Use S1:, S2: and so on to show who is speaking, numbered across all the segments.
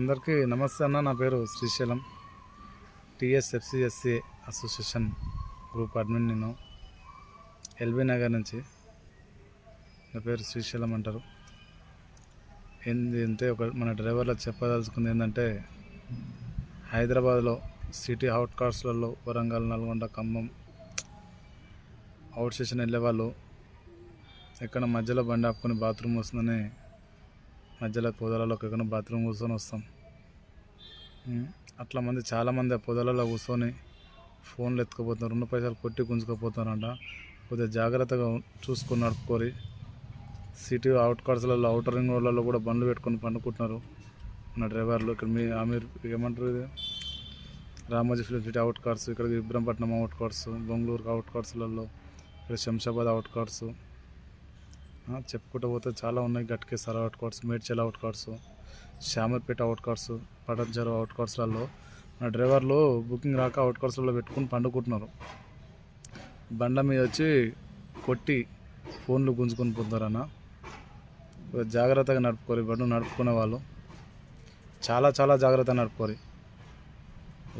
S1: అందరికీ నమస్తే అన్న నా పేరు Srisailam. TSFCSC association group admin నేను ఎల్బీ నగర్ నుంచి. నా పేరు శ్రీశైలం అంటారు. ఏంది అంటే ఒక మన డ్రైవర్లకు చెప్పదలుచుకుంది ఏంటంటే హైదరాబాద్లో సిటీ అవుట్ కార్స్లలో వరంగల్ నల్గొండ ఖమ్మం అవుట్ స్టేషన్ వెళ్ళే వాళ్ళు ఎక్కడ మధ్యలో బండి ఆపుకొని బాత్రూమ్ వస్తుందని మధ్యలో పొదలలో ఎక్కడ బాత్రూమ్ కూర్చొని వస్తాం. అట్లా మంది చాలామంది ఆ పొదలలో కూర్చొని ఫోన్లు ఎత్తుకుపోతున్నారు. రెండు పైసలు కొట్టి గుంజుకుపోతున్నారంట. కొద్దిగా జాగ్రత్తగా చూసుకొని నడుపుకోరి సిటీ అవుట్ కార్స్లలో అవుటర్ రింగ్ రోడ్లలో కూడా బండ్లు పెట్టుకొని పండుకుంటున్నారు. మన డ్రైవర్లు ఇక్కడ మీ ఆమీర్ ఏమంటారు ఇది? Ramoji film city out cars ఇక్కడ Ibrahimpatnam out cars Bengaluru out కార్స్లలో ఇక్కడ శంషాబాద్ అవుట్ కార్డ్స్ చెప్పుకుంటూ పోతే చాలా ఉన్నాయి. Ghatkesar out cards Medchal out cards Shamirpet out cards Patancheru out కార్డ్స్లలో నా డ్రైవర్లు బుకింగ్ రాక అవుట్ కార్డ్స్లలో పెట్టుకుని పండుకుంటున్నారు. బండ మీద వచ్చి కొట్టి ఫోన్లు గుంజుకొని పోతారన్న జాగ్రత్తగా నడుపుకోరు బండి నడుపుకునే వాళ్ళు. చాలా చాలా జాగ్రత్తగా నడుపుకోరు.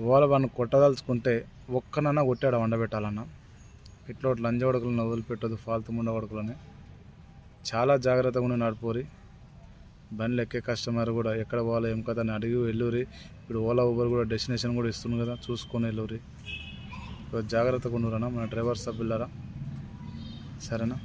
S1: వాళ్ళ బండి కొట్టదలుచుకుంటే ఒక్కనన్నా కొట్టాడు వండబెట్టాలన్నా ఇట్లా లంజ ఉడకలను వదిలిపెట్టదు ఫాల్తు ముండ ఉడకలని చాలా జాగ్రత్తగా ఉండి నడుపురి బండ్లు ఎక్కే కస్టమర్ కూడా ఎక్కడ పోవాలో ఏం కదా అని అడిగి వెళ్ళురి. ఇప్పుడు ఓలా ఊబర్ కూడా డెస్టినేషన్ కూడా ఇస్తుంది కదా చూసుకొని వెళ్ళూరి. జాగ్రత్తగా ఉండురన్నా మన డ్రైవర్ సభ్యులరా. సరేనా?